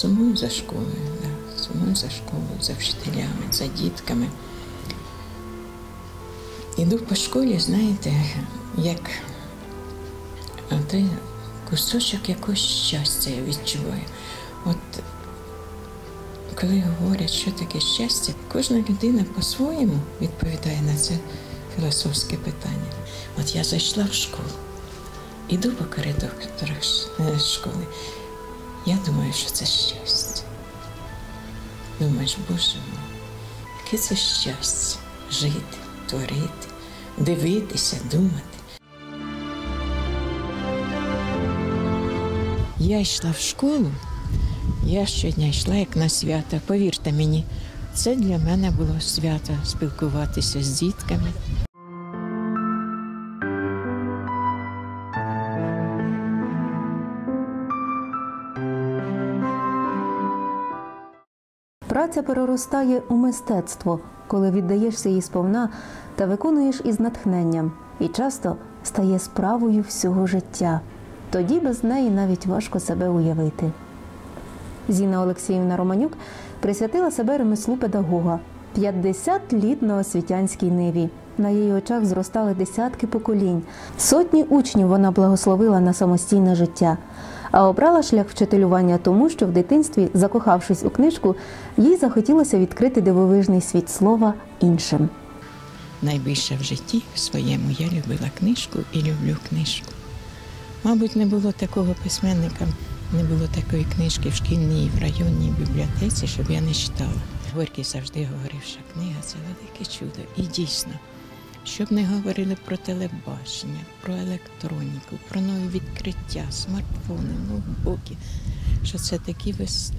Сумую за школою, да. сумую за школою, за вчителями, за дітками. Іду по школі, знаєте, як той кусочок якогось щастя я відчуваю. От коли говорять, що таке щастя, кожна людина по-своєму відповідає на це філософське питання. От я зайшла в школу, іду по коридорах школи. Я думаю, що це щастя. Думаєш, Боже мой, яке це щастя жити, творити, дивитися, думати. Я йшла в школу, я щодня йшла як на свято. Повірте мені, це для мене було свято спілкуватися з дітками. Праця переростає у мистецтво, коли віддаєшся їй сповна та виконуєш із натхненням, і часто стає справою всього життя. Тоді без неї навіть важко себе уявити. Зіна Олексіївна Романюк присвятила себе ремеслу педагога 50 літ на освітянській ниві. На її очах зростали десятки поколінь. Сотні учнів вона благословила на самостійне життя, а обрала шлях вчителювання тому, що в дитинстві, закохавшись у книжку, їй захотілося відкрити дивовижний світ слова іншим. Найбільше в житті своєму я любила книжку і люблю книжку. Мабуть, не було такого письменника, не було такої книжки в шкільній, в районній бібліотеці, щоб я не читала. Горький завжди говорив, що книга це велике чудо. І дійсно, щоб не говорили про телебачення, про електроніку, про нові відкриття, смартфони, ноутбуки, що це такі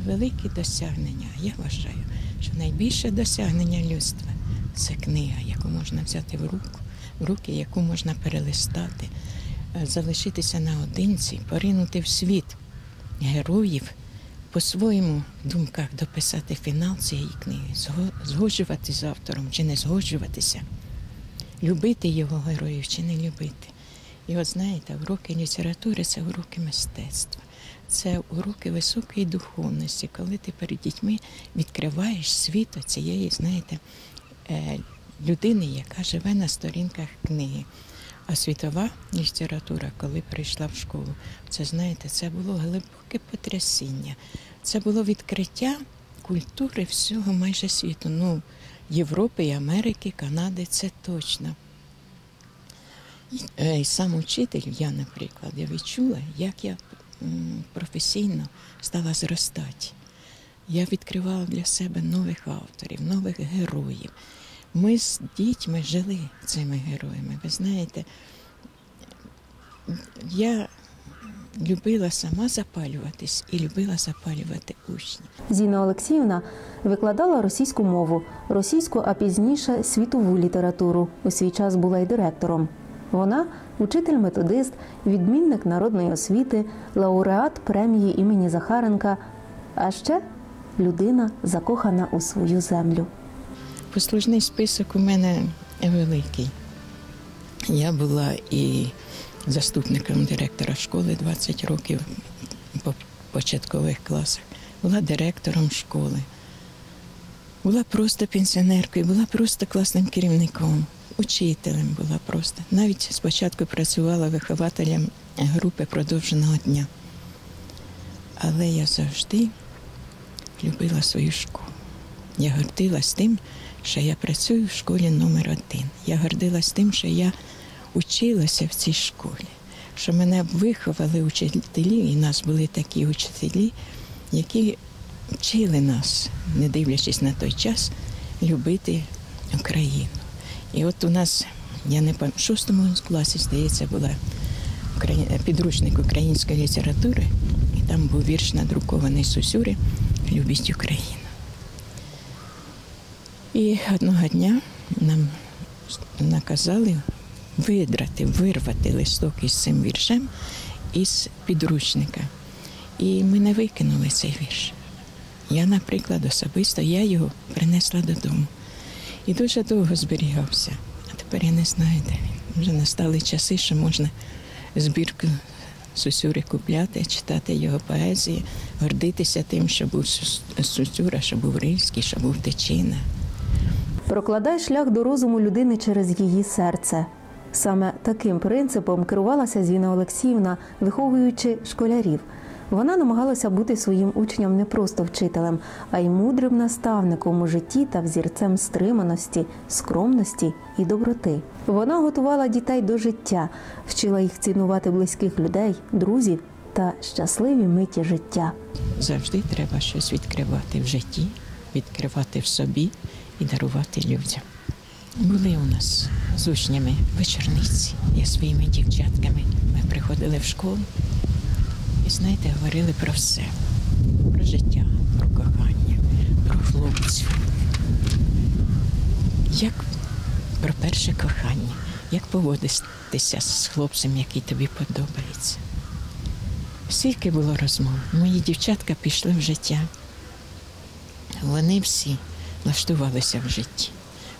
великі досягнення. Я вважаю, що найбільше досягнення людства це книга, яку можна взяти в руку, в руки, яку можна перелистати, залишитися наодинці, поринути в світ героїв, по-своєму думках дописати фінал цієї книги, згоджуватися з автором чи не згоджуватися, любити його героїв чи не любити. І от знаєте, уроки літератури це уроки мистецтва, це уроки високої духовності, коли ти перед дітьми відкриваєш світ цієї, знаєте, людини, яка живе на сторінках книги. А світова література, коли прийшла в школу, це знаєте, це було глибоке потрясіння. Це було відкриття культури всього майже світу. Ну, Європи, Америки, Канади це точно. І сам учитель, я, наприклад, я відчула, як я професійно стала зростати. Я відкривала для себе нових авторів, нових героїв. Ми з дітьми жили цими героями. Ви знаєте, я любила сама запалюватись і любила запалювати учнів. Зіна Олексіївна викладала російську мову, російську, а пізніше світову літературу. У свій час була й директором. Вона учитель-методист, відмінник народної освіти, лауреат премії імені Захаренка, а ще людина закохана у свою землю. Послужний список у мене великий. Я була і заступником директора школи 20 років по початкових класах, була директором школи, була просто пенсіонеркою, була просто класним керівником, учителем була просто. Навіть спочатку працювала вихователем групи продовженого дня. Але я завжди любила свою школу. Я гордилась тим, що я працюю в школі номер один. Я гордилась тим, що я училася в цій школі, що мене виховали учителі, і нас були такі учителі, які вчили нас, не дивлячись на той час, любити Україну. І от у нас, я не пам'ятаю, в шостому класі, здається, була підручник української літератури, і там був вірш надрукований Сусюри Любіть Україну. І одного дня нам наказали видрати, вирвати листок із цим віршем із підручника. І ми не викинули цей вірш. Я, наприклад, особисто я його принесла додому. І дуже довго зберігався. А тепер я не знаю, де він. Вже настали часи, що можна збірку Сусюри купляти, читати його поезії, гордитися тим, що був Сусюра, що був Рильський, що був Тичина. Прокладай шлях до розуму людини через її серце. Саме таким принципом керувалася Зіна Олексіївна, виховуючи школярів. Вона намагалася бути своїм учням не просто вчителем, а й мудрим наставником у житті та взірцем стриманості, скромності і доброти. Вона готувала дітей до життя, вчила їх цінувати близьких людей, друзів та щасливі миті життя. Завжди треба щось відкривати в житті, відкривати в собі і дарувати людям. Були у нас з учнями вечорниці. Я своїми дівчатками. Ми приходили в школу і, знаєте, говорили про все: про життя, про кохання, про хлопців. Як про перше кохання, як поводитися з хлопцем, який тобі подобається. Скільки було розмов. Мої дівчатка пішли в життя. Вони всі влаштувалися в житті.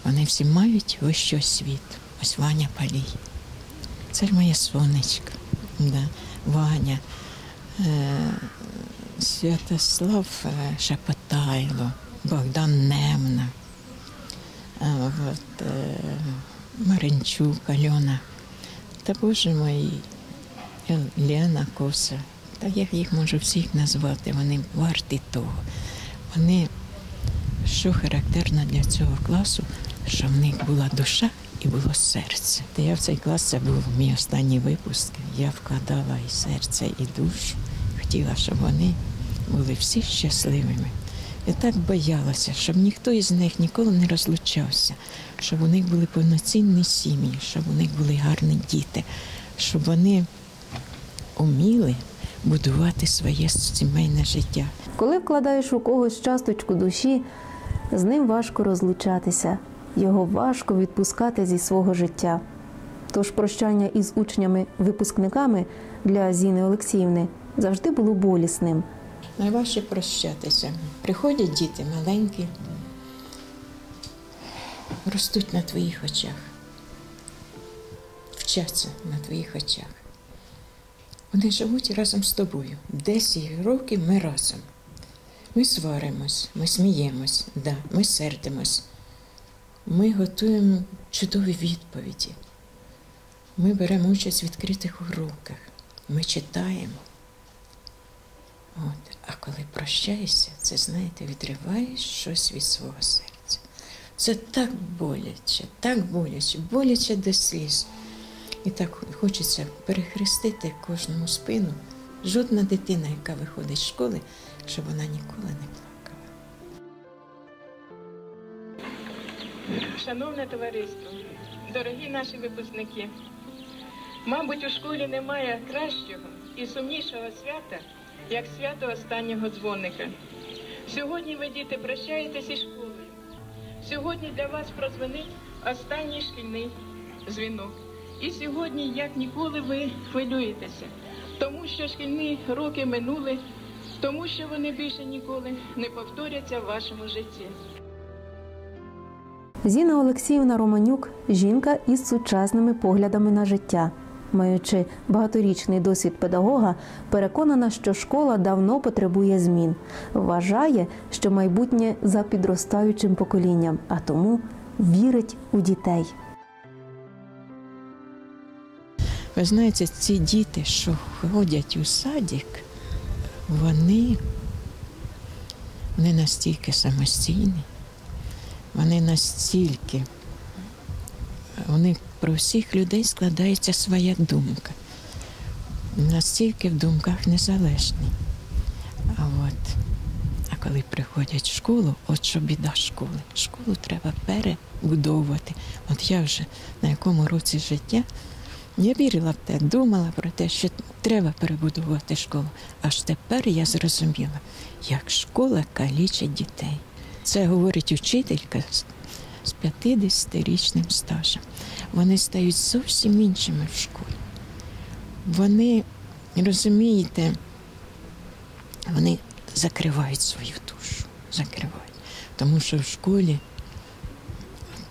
Вони всі мають вищу освіту. Ось Ваня Палій. Це ж моє сонечко. Да. Ваня, е, Святослав е, Шепотайло, Богдан Немна, е, от, Маринчук, Альона. Та Боже мій, Лена Коса. Та я їх можу всіх назвати, вони варті того. Вони, що характерно для цього класу, що в них була душа і було серце. Та я в цей клас, це був мій останній випуск. Я вкладала і серце, і душу. Хотіла, щоб вони були всі щасливими. Я так боялася, щоб ніхто із них ніколи не розлучався, щоб у них були повноцінні сім'ї, щоб у них були гарні діти, щоб вони уміли будувати своє сімейне життя. Коли вкладаєш у когось часточку душі, з ним важко розлучатися, його важко відпускати зі свого життя. Тож прощання із учнями-випускниками для Зіни Олексіївни завжди було болісним. Найважче прощатися. Приходять діти маленькі, ростуть на твоїх очах, вчаться на твоїх очах. Вони живуть разом з тобою. Десять років ми разом. Ми сваримось, ми сміємось, да, ми сердимось. Ми готуємо чудові відповіді. Ми беремо участь в відкритих уроках. Ми читаємо. От. А коли прощаєшся, це, знаєте, відриваєш щось від свого серця. Це так боляче, так боляче, боляче до сліз. І так хочеться перехрестити кожному спину. Жодна дитина, яка виходить з школи, щоб вона ніколи не плакала. Шановне товариство, дорогі наші випускники, мабуть, у школі немає кращого і сумнішого свята, як свято останнього дзвоника. Сьогодні ви, діти, прощаєтесь із школою. Сьогодні для вас прозвонить останній шкільний дзвінок. І сьогодні, як ніколи, ви хвилюєтеся, тому що шкільні роки минули, тому що вони більше ніколи не повторяться в вашому житті. Зіна Олексіївна Романюк жінка із сучасними поглядами на життя. Маючи багаторічний досвід педагога, переконана, що школа давно потребує змін. Вважає, що майбутнє за підростаючим поколінням, а тому вірить у дітей. Ви знаєте, ці діти, що ходять у садик, вони, вони настільки самостійні, вони настільки, у них про всіх людей складається своя думка. Настільки в думках незалежні. А от, а коли приходять в школу, от що біда школи. Школу треба перебудовувати. От я вже на якому році життя я вірила в те, думала про те, що треба перебудувати школу. Аж тепер я зрозуміла, як школа калічить дітей. Це говорить учителька з- з 50-річним стажем. Вони стають зовсім іншими в школі. Вони, розумієте, вони закривають свою душу, закривають. Тому що в школі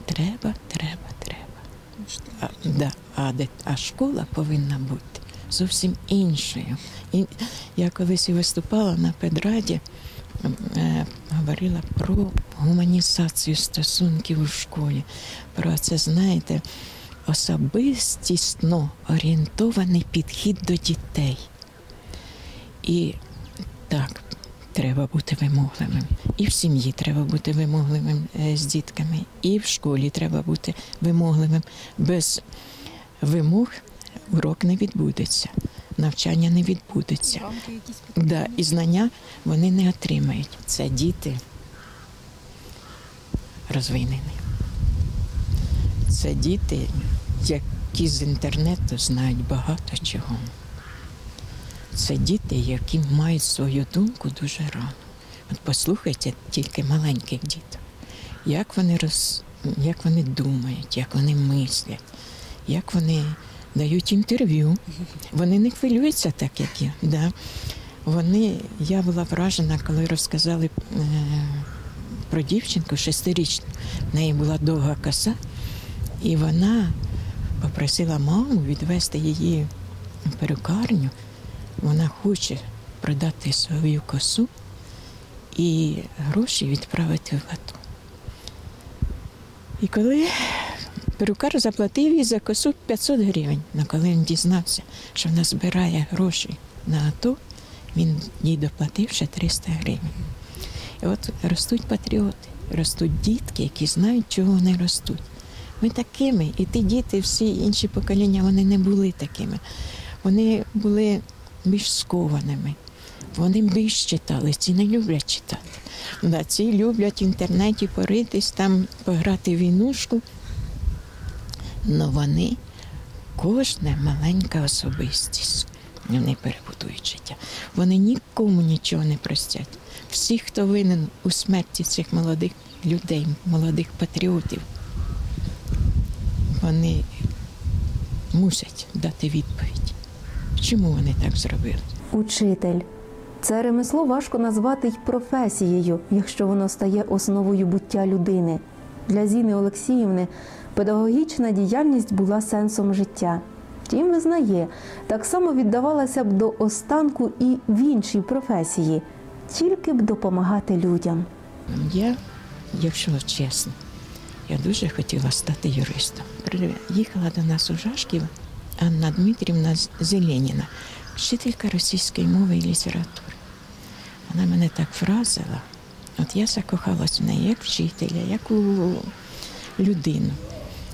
треба, треба, треба. А, да, а, де- а школа повинна бути зовсім іншою. І я колись і виступала на педраді, е, говорила про гуманізацію стосунків у школі. Про це, знаєте, особистісно орієнтований підхід до дітей. І так, треба бути вимогливим. І в сім'ї треба бути вимогливим е, з дітками, і в школі треба бути вимогливим. Без вимог урок не відбудеться, навчання не відбудеться. Да, і знання вони не отримають. Це діти розвинені. Це діти, які з інтернету знають багато чого. Це діти, які мають свою думку дуже рано. От послухайте тільки маленьких діток, як вони роз... як вони думають, як вони мислять, як вони дають інтерв'ю. Вони не хвилюються так, як я. Да? Вони, я була вражена, коли розказали е, про дівчинку шестирічну. В неї була довга коса, і вона попросила маму відвести її в перукарню. Вона хоче продати свою косу і гроші відправити в АТО. І коли перукар заплатив їй за косу 500 гривень, але коли він дізнався, що вона збирає гроші на АТО, він їй доплатив ще 300 гривень. І от ростуть патріоти, ростуть дітки, які знають, чого вони ростуть. Ми такими, і ті діти, всі інші покоління, вони не були такими. Вони були більш скованими. Вони більш читали, ці не люблять читати. Да, ці люблять в інтернеті поритись, там пограти в війнушку. Але вони кожна маленька особистість. Вони перебудують життя. Вони нікому нічого не простять. Всі, хто винен у смерті цих молодих людей, молодих патріотів, вони мусять дати відповідь. Чому вони так зробили? Учитель. Це ремесло важко назвати й професією, якщо воно стає основою буття людини. Для Зіни Олексіївни педагогічна діяльність була сенсом життя. Втім, визнає, так само віддавалася б до останку і в іншій професії, тільки б допомагати людям. Я, якщо чесно, я дуже хотіла стати юристом. Приїхала до нас у Жашків Анна Дмитрівна Зеленіна, вчителька російської мови і літератури. Вона мене так вразила. От я закохалась в неї як вчителя, як у людину.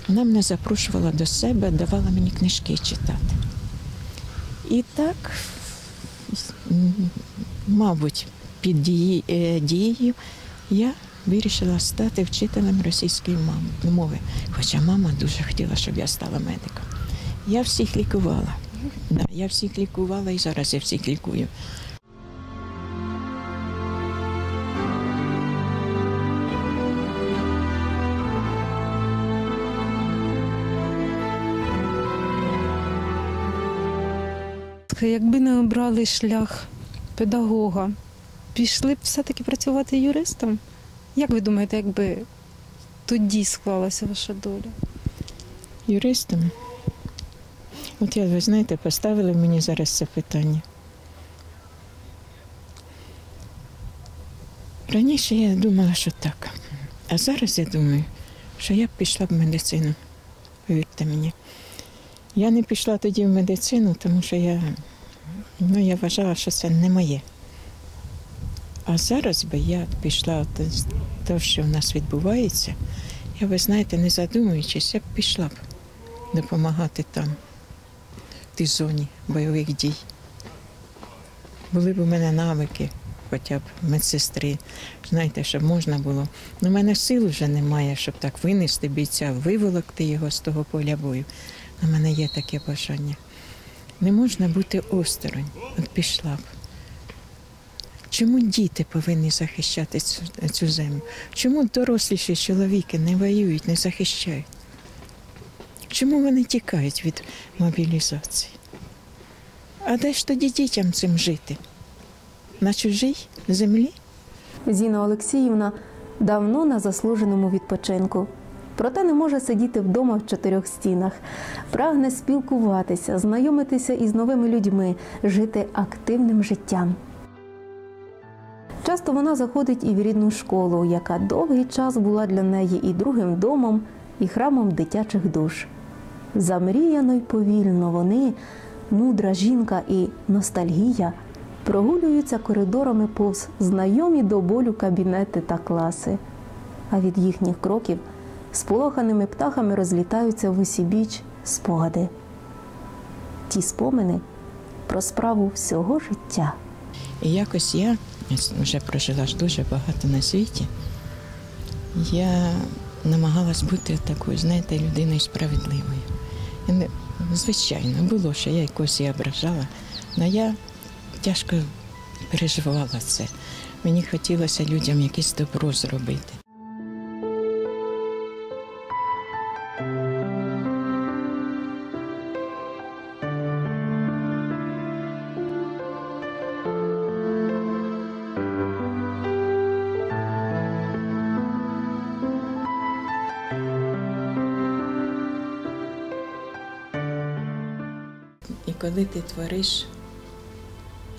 Вона мене запрошувала до себе, давала мені книжки читати. І так, мабуть, під е, дією я вирішила стати вчителем російської мови. Хоча мама дуже хотіла, щоб я стала медиком. Я всіх лікувала. Я всіх лікувала і зараз я всіх лікую. Якби не обрали шлях педагога, пішли б все-таки працювати юристом? Як ви думаєте, якби тоді склалася ваша доля? Юристом. От я, ви знаєте, поставили мені зараз це питання. Раніше я думала, що так. А зараз я думаю, що я б пішла в медицину. Повірте мені. Я не пішла тоді в медицину, тому що я, ну, я вважала, що це не моє. А зараз би я пішла, те, що в нас відбувається, я ви знаєте, не задумуючись, я б пішла б допомагати там, в тій зоні бойових дій. Були б у мене навики, хоча б медсестри. Знаєте, щоб можна було. Ну, в мене сил вже немає, щоб так винести бійця, виволокти його з того поля бою. У мене є таке бажання. Не можна бути осторонь. От пішла б. Чому діти повинні захищати цю, цю землю? Чому доросліші чоловіки не воюють, не захищають? Чому вони тікають від мобілізації? А де ж тоді дітям цим жити? На чужій землі? Зіна Олексіївна давно на заслуженому відпочинку. Проте не може сидіти вдома в чотирьох стінах. Прагне спілкуватися, знайомитися із новими людьми, жити активним життям. Часто вона заходить і в рідну школу, яка довгий час була для неї і другим домом, і храмом дитячих душ. Замріяно й повільно вони, мудра жінка і ностальгія, прогулюються коридорами повз знайомі до болю кабінети та класи. А від їхніх кроків сполоханими птахами розлітаються в усі біч спогади. Ті спомини про справу всього життя. І якось я вже прожила ж дуже багато на світі. Я намагалась бути такою, знаєте, людиною справедливою. Звичайно, було, що я якось і ображала, але я тяжко переживала це. Мені хотілося людям якесь добро зробити. Коли ти твориш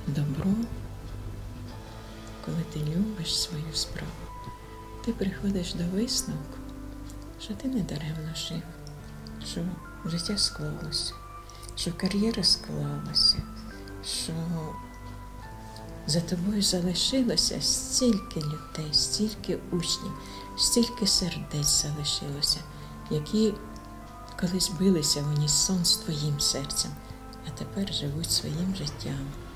добро, коли ти любиш свою справу, ти приходиш до висновку, що ти не даремно жив, що життя склалося, що кар'єра склалася, що за тобою залишилося стільки людей, стільки учнів, стільки сердець залишилося, які колись билися в унісон з твоїм серцем, а тепер живуть своїм життям.